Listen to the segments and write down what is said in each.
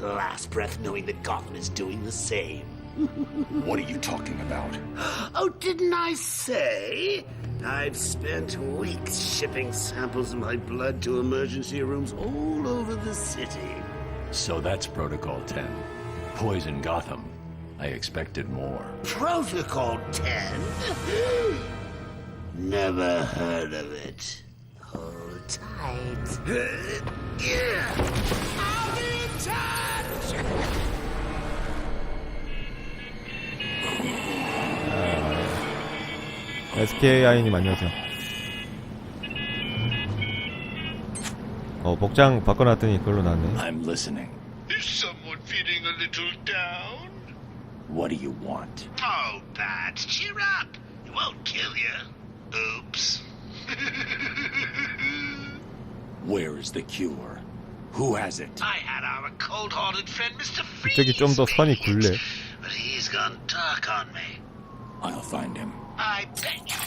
my last breath knowing that Gotham is doing the same. What are you talking about? Oh, didn't I say? I've spent weeks shipping samples of my blood to emergency rooms all over the city. So that's Protocol 10. Poison Gotham. I expected more. Protocol 10? Never heard of it. Hold tight. SKI님 안녕하세요. 어 복장 바꿔놨더니 그걸로 나왔네. I'm listening. Is someone feeling a little down? What do you want? Oh, Pat, cheer up. It won't kill you. Oops. Where is the cure? Who has it? I had our cold-hearted friend Mr. Freeze. 갑자기 좀 더 선이 굴래. But he's gone dark on me. I'll find him. I bet you.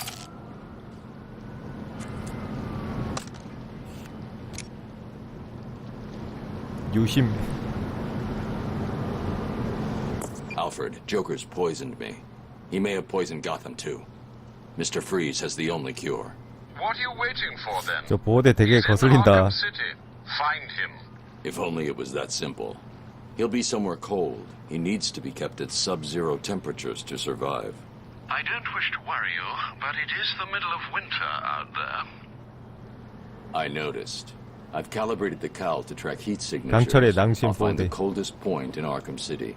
유심. Alfred, Joker's poisoned me. He may have poisoned Gotham too. Mr. Freeze has the only cure. What are you waiting for then? 저 보호대 되게 He's in 거슬린다. Arkham City. Find him. If only it was that simple. He'll be somewhere cold. He needs to be kept at sub-zero temperatures to survive. I don't wish to worry you, but it is the middle of winter out there. I noticed. I've calibrated the cowl to track heat 강철의 signatures. 낭심 I'll find the 보호대. coldest point in Arkham City.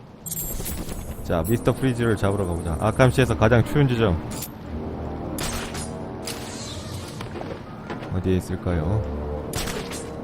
자 미스터 프리즈를 잡으러 가보자. 아캄시에서 가장 추운 지점. 어디에 있을까요?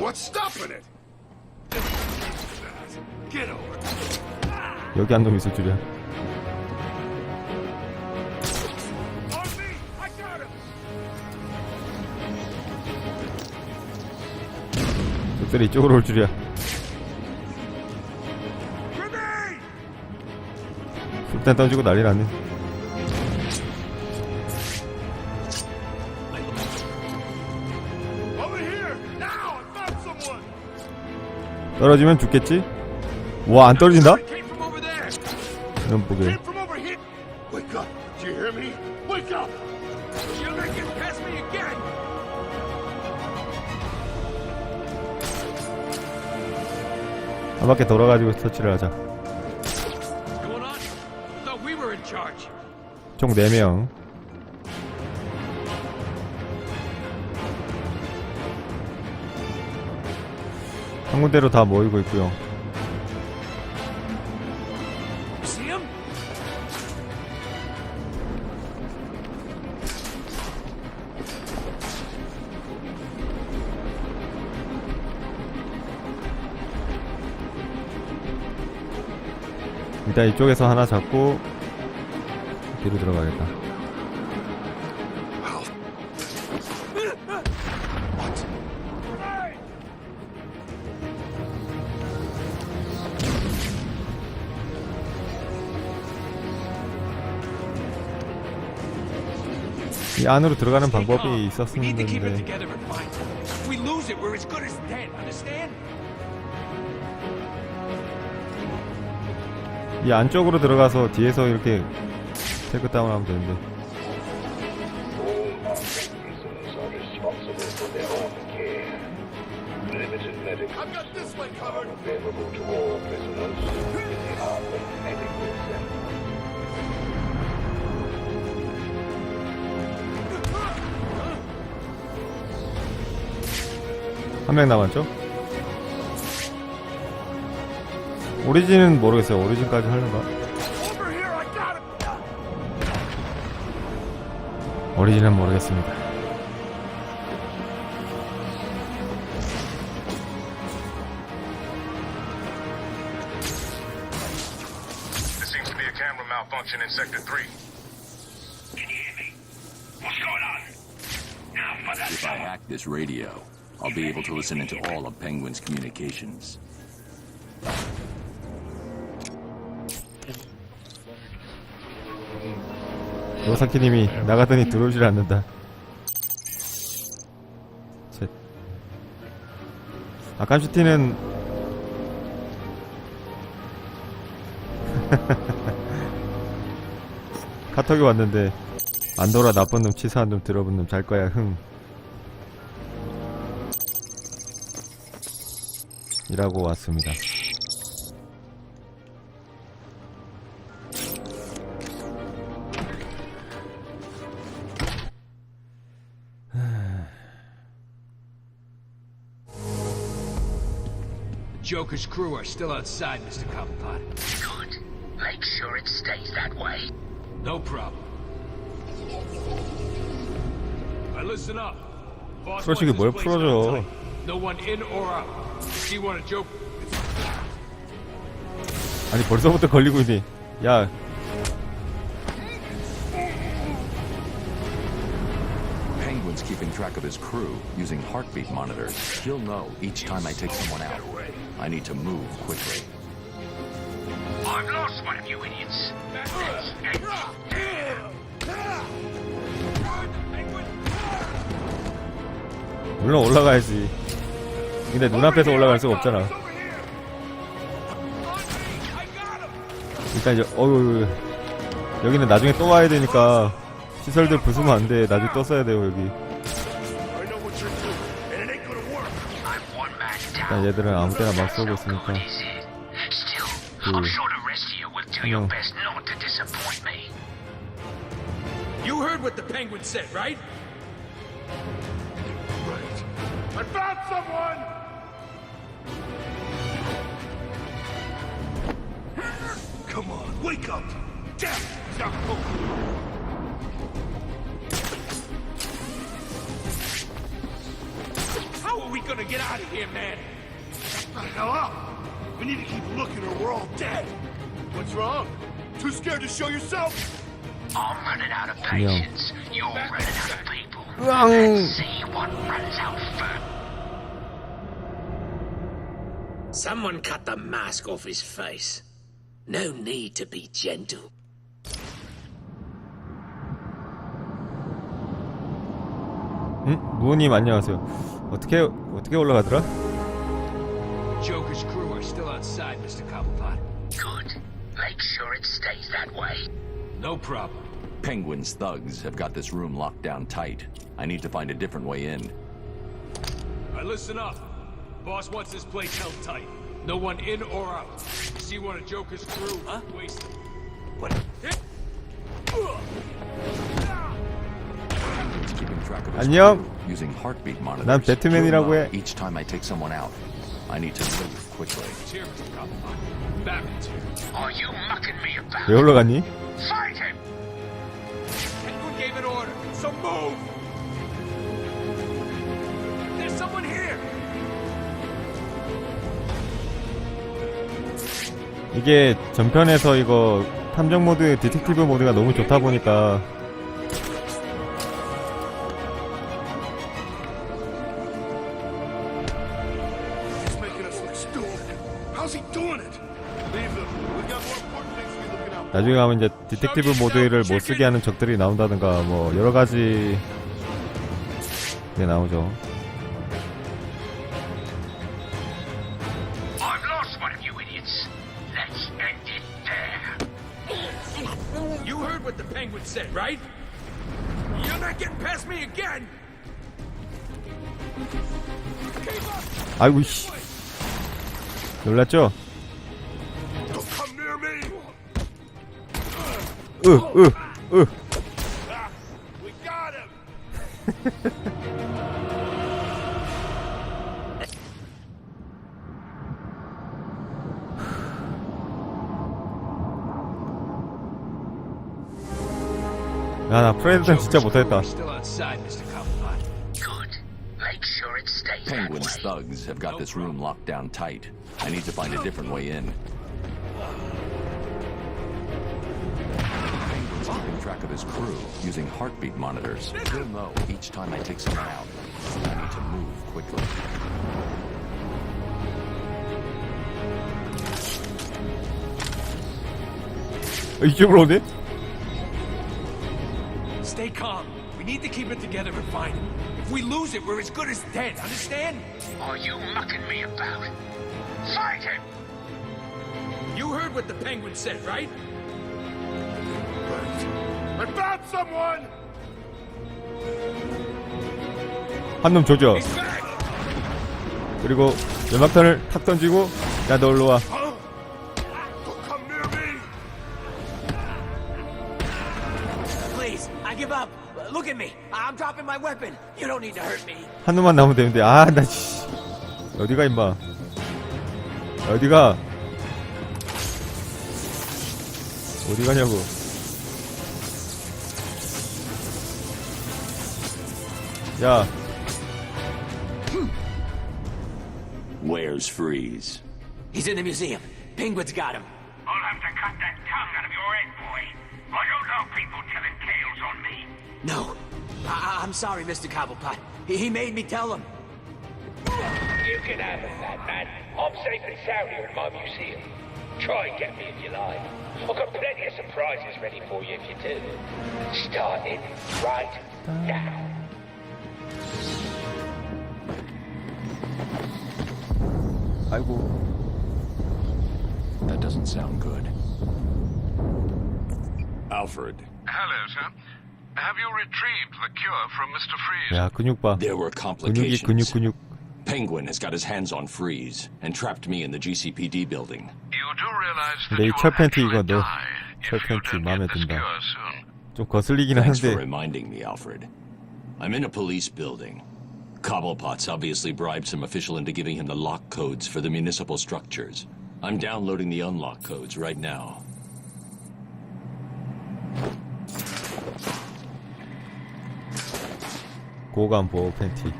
What's stopping it? Get over. 여기 한 놈 있을 줄이야 On me! I got him! 적들이 이쪽으로 올 줄이야 Grenade! 술탄 던지고 난리 났네 떨어지면 죽겠지? 와 안 떨어진다? 이런 보게! 한 바퀴 돌아가지고 터치를 하자. 총 4명 한 군데로 다 모이고 있고요? 일단 이쪽에서 하나 잡고 뒤로 들어가겠다 이 안으로 들어가는 방법이 있었었는데? 이 안쪽으로 들어가서 뒤에서 이렇게 테이크 다운 하면 되는데 한 명 남았죠? 오리진은 모르겠어요. 오리진까지 하려나? 오리진은 모르겠습니다. There seems to be a camera malfunction in Sector 3. Can you hear me? What's going on? Now for that If I hack this radio, I'll be able to listen into all of Penguin's communications. 요사키님이 나가더니 들어오질 않는다. 제... 아캄시티는 카톡이 왔는데 안도라 나쁜 놈 치사한 놈 들어본 놈 잘 거야 흥 이라고 왔습니다. Joker's crew are still outside, Mr. Cobblepot. Good. Make sure it stays that way. No problem. Now listen up. Boss 솔직히 wants 뭘 this place 풀어줘. done tight. No one in or out. See one of Joker. 아니 벌써부터 걸리고 있니? 야 Penguin's keeping track of his crew using heartbeat monitors. He'll know each time I take someone out. I need to move quickly. I've lost one of you idiots. 물론 올라가야지. 근데 눈앞에서 올라갈 수가 없잖아. 일단 이제 어유 여기는 나중에 또 와야 되니까 시설들 부수면 안 돼. 나중에 또 써야 돼요 여기. 일단. 얘들은 아무 때나 막 쏘고 있으니까. Hmm. Rest of you Hmm. heard what the penguin said? Right. Someone! Come on, wake up! Damn! Stop How are we gonna get out of here, man? Shut the hell up! We need to keep looking or we're all dead! What's wrong? Too scared to show yourself? I'm running out of Yeah. patience. You're running out of people. 으앙. Let's see what runs out first. Someone cut the mask off his face. No need to be gentle. 응? 무호님 안녕하세요. 어떻게 어떻게 올라가더라? Joker's crew are still outside, Mr. Cobblepot. Good. Make sure it stays that way. No problem. Penguin's thugs have got this room locked down tight. I need to find a different way in. Now listen up. Boss wants this place held tight. No one in or out. See one of Joker's crew? Huh? Wasted. What? Penguin's keeping track of his 안녕. crew using heartbeat monitors. 난 배트맨이라고 He'll know 해. Each time I take someone out, I need to move quickly. It's here, Mr. Cobblepot. Batman's here. Are you mucking me about? 왜 올라갔니? Fight him! Penguin gave an order, so move! 이게 전편에서 이거 탐정 모드, 디텍티브 모드가 너무 좋다 보니까. 나중에 가면 이제 디텍티브 모드를 못 쓰게 하는 적들이 나온다든가 뭐 여러 가지 게 나오죠. 아이고 씨 놀랐죠? 으으으! 야나 프레드는 진짜 못하겠다 These thugs have got this room locked down tight. I need to find a different way in. Penguin's keeping track of his crew using heartbeat monitors. He'll know each time I take someone out. I need to move quickly. You wrote? Stay calm. We need to keep it together and find him. If we lose it, we're as good as dead. Understand? Are you mucking me about? Fight him! You heard what the penguin said, right? I found someone! 한놈 조져! 그리고 연막탄을 탁 던지고 야너 일로 와 my weapon. You don't need to hurt me. 한 놈만 나오면 되는데 아나 씨. 어디가 임마 어디가 어디 가냐고 야 Where's Freeze? He's in the museum. Penguin's got him. I'll have to cut that tongue out of your head, boy. I don't know people telling tales on me. No. I am sorry, Mr. Cobblepot. He, he, made me tell him. You can have it, that man. I'm safe and sound here in my museum. Try and get me if you like. I've got plenty of surprises ready for you if you do. Start it right now. I will... That doesn't sound good. Alfred. Hello, sir. Have you retrieved the cure from Mr. Freeze? 야 근육 봐 there were 근육이 근육 complications. 근육 Penguin has got his hands on Freeze and trapped me in the GCPD building. You do realize that 근데 이 you 철 will 팬티 actually 이거 너 die if 철 you 팬티 don't 마음에 get this 든다 cure soon. 좀 거슬리긴 Thanks for 하는데 reminding me, Alfred. I'm in a police building. Cobblepot's obviously bribed some official into giving him the lock codes for the municipal structures. I'm downloading the unlock codes right now. 고감 보호 팬티.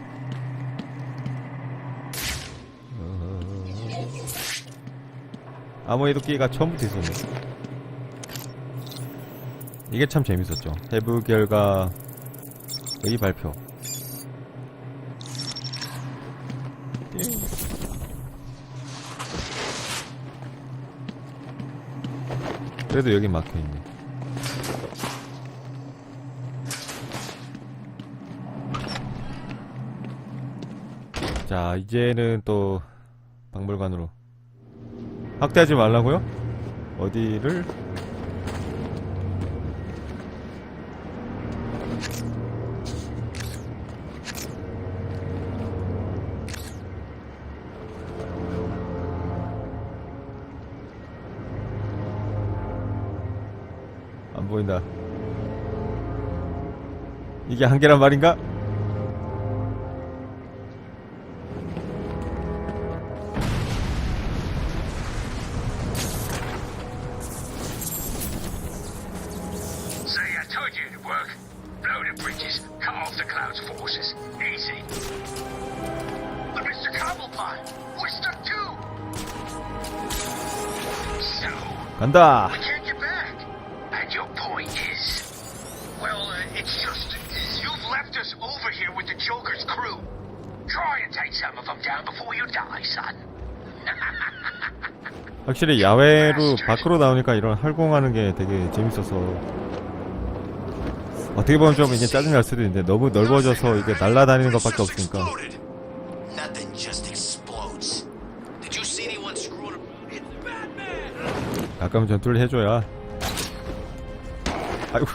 어. 아무에도 끼가 처음부터 있었네. 이게 참 재밌었죠. 해부 결과의 발표. 그래도 여기 막혀있네 자 이제는 또 박물관으로 확대하지 말라고요? 어디를? 안 보인다 이게 한계란 말인가? Son. 확실히 야외로 밖으로 나오니까 이런 활공하는 게 되게 재밌어서 어떻게 보면 좀 이게 짜증 날 수도 있는데 너무 넓어져서 이게 날아다니는 것밖에 없으니까 가끔 전투를 해줘야 아이고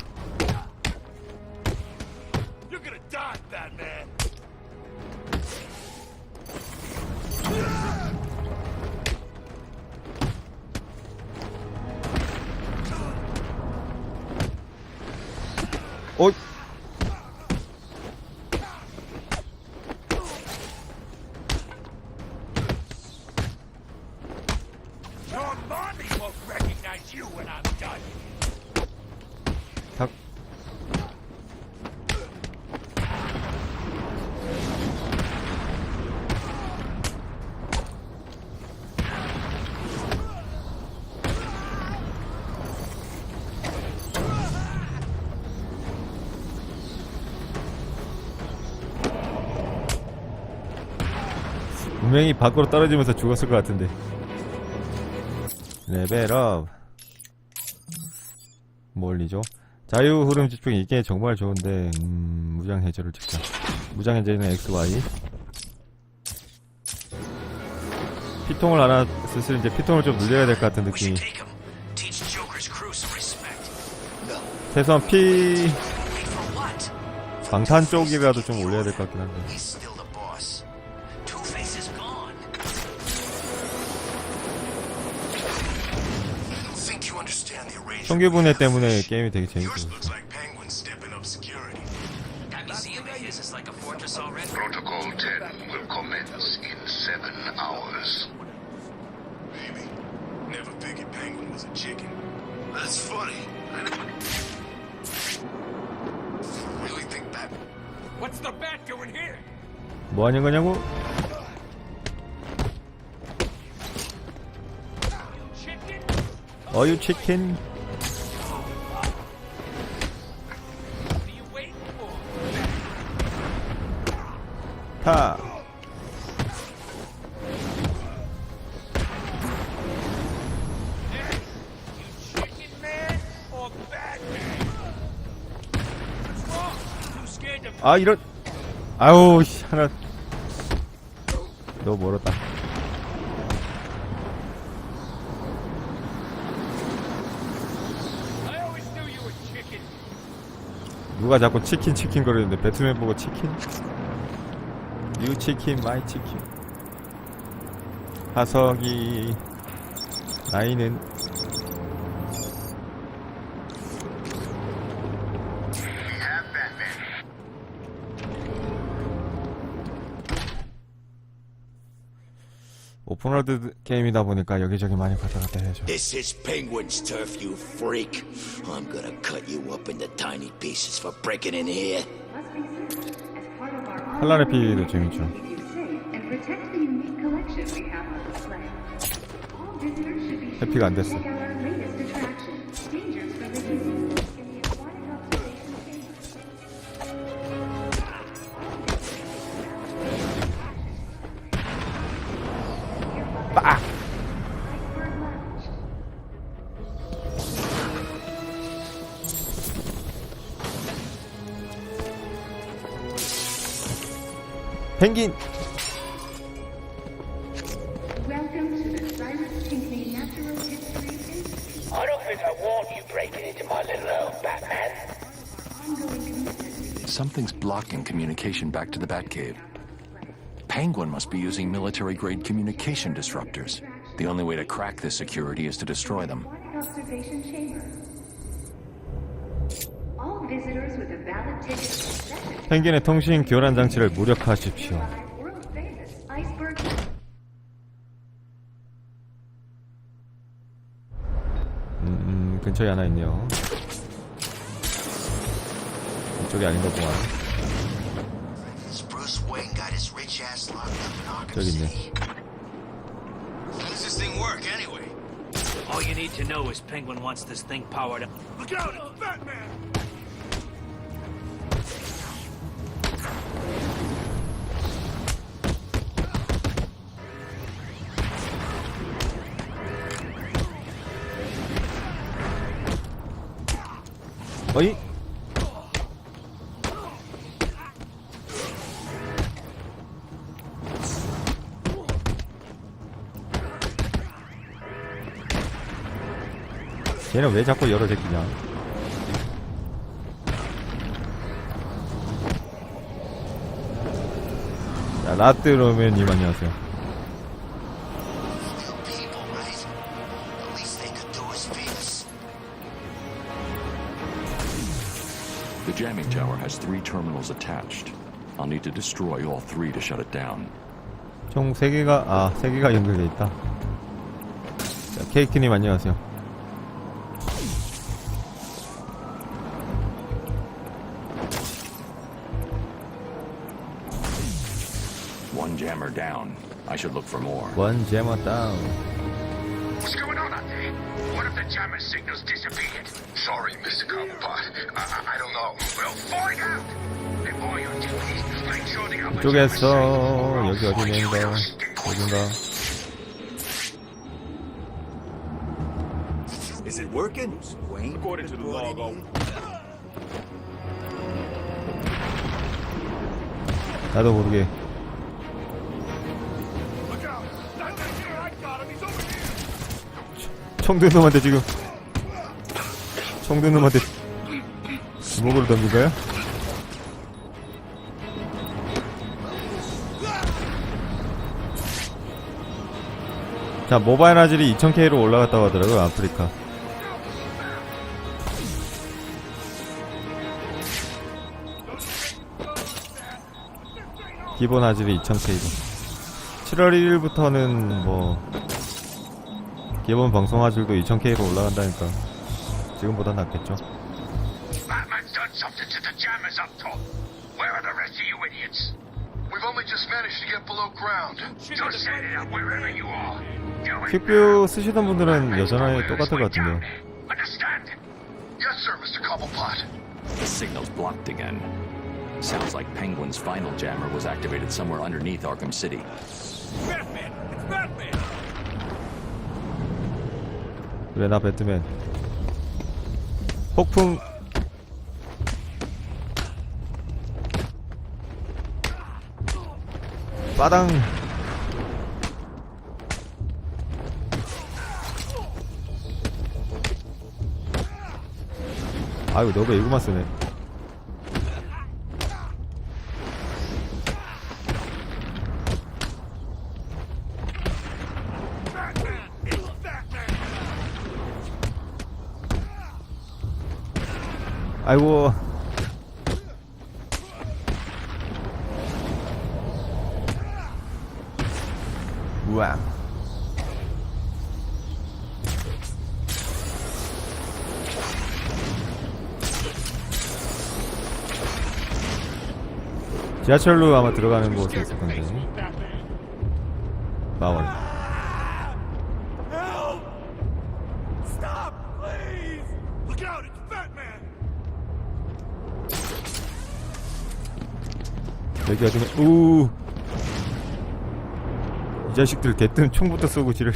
분명히 밖으로 떨어지면서 죽었을 것 같은데 레벨업 뭘리죠? 자유 흐름 집중 이게 정말 좋은데 음, 무장 해제를 찍자. 무장 해제는 XY. 피통을 하나 슬슬 이제 피통을 좀 늘려야 될 것 같은 느낌이. 최소한 피? 방탄 쪽이라도 좀 올려야 될 것 같긴 한데. 청기 분해 때문에 게임이 되게 재밌고. looks like Penguin stepping up security. That museum of his is like a fortress already. Protocol 10 will commence in seven hours. Maybe. Never figured Penguin was a chicken. That's funny. I never... Really think that... What's the bat doing here? 뭐 하는 거냐고? 어유 치킨. 타. 아 이런. 아우 씨, 하나. 너무 멀었다. I always knew you were chicken. 누가 자꾸 치킨 치킨 거리는데 배트맨 보고 치킨? 유 치킨 마이 치킨 하석이 나이는 오픈월드 게임이다 보니까 여기저기 많이 왔다 갔다 해야죠 This is Penguin's turf, you freak. I'm gonna cut you up into tiny pieces for breaking in here. 칼라레 피도 재밌죠 해피가 안 됐어 Ongoing commitment Something's blocking communication back to the Batcave. Penguin must be using military-grade communication disruptors. The only way to crack this security is to destroy them. Observation Chamber. 펭귄의 통신 교란 장치를 무력화하십시오 음, 음, 근처에 하나 있네요 이쪽이 아닌가 보아 Bruce Wayne got his rich ass locked up in Arkham 저기 있네 How does this thing work, anyway? All you need to know is Penguin wants this thing powered up. Look out, it's Batman! 어이? 얘는 왜 자꾸 열어 제끼냐 자 라뜨로맨님 안녕하세요 jamming tower has three terminals attached. I'll need to destroy all three to shut it down. 총 3개가 아 3개가 연결돼 있다 자, 케이크님 안녕하세요 One jammer down. I should look for more. 원 제머 다운 What's going on out there? What if the jammer signals disappeared? Sorry, Mr. Cobblepot. I, I, don't know. We'll find out. And all your duties, make sure the other 이쪽에서 여기 어디인가 어딘가 Is it working? Wayne? According to the logo. 나도 모르게 Look out! That guy's here! I got him! He's over here! 총든 놈한테 지금 총든 놈한테 주먹으로 덤빈거야? 자 모바일 화질이 2000K로 올라갔다고 하더라고요 아프리카. 기본 화질이 2000K로 7월 1일부터는 뭐 기본 방송 화질도 2000K로 올라간다니까 지금보다 낫겠죠 Batman's done something to the jammers up top. Where are the rest of you idiots? We've only just managed to get below ground. Just set it up wherever you are. Do it 퀵뷰 쓰시던 분들은 여전히 똑같을 것 같은데요 Understand? Yes, sir, Mr. Cobblepot. The signal's blocked again. Sounds like Penguin's final jammer was activated somewhere underneath Arkham City. Batman! It's Batman! 그래 나 배트맨 폭풍. 빠당. 아유 너가 이거만 쓰네 아이고. 우와. 지하철로 아마 들어가는 곳에 있을 건데. 마월 여기 어디면 우이 자식들 개뜸 총부터 쏘고 지르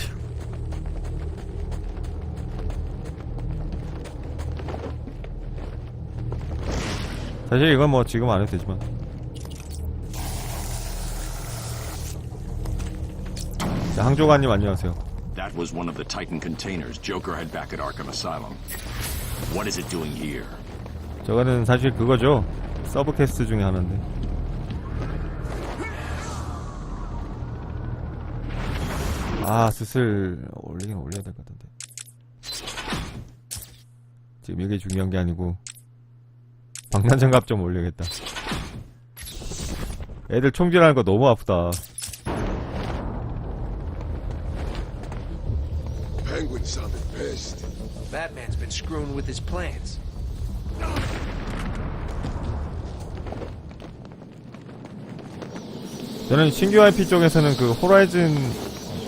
사실 이건 뭐 지금 안 해도 되지만 자 항조관님 안녕하세요 That was one of the Titan containers Joker had back at Arkham Asylum. What is it doing here? 저거는 사실 그거죠 서브캐스트 중에 하나인데 아 슬슬 올리긴 올려야 될 것 같은데 지금 이게 중요한 게 아니고 방탄장갑 좀 올려야겠다 애들 총질하는 거 너무 아프다 Penguin sounded pissed. Batman's been screwing with his plans. 저는 신규 IP 쪽에서는 그 호라이즌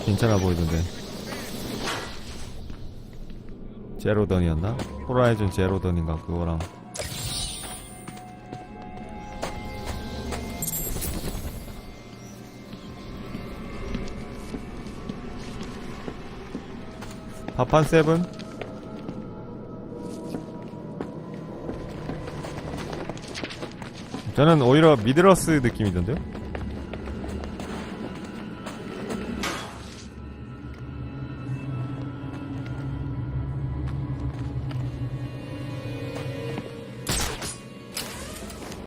괜찮아 보이던데 제로던이었나? 호라이즌 제로던인가 그거랑 파판 세븐? 저는 오히려 미드러스 느낌이던데요?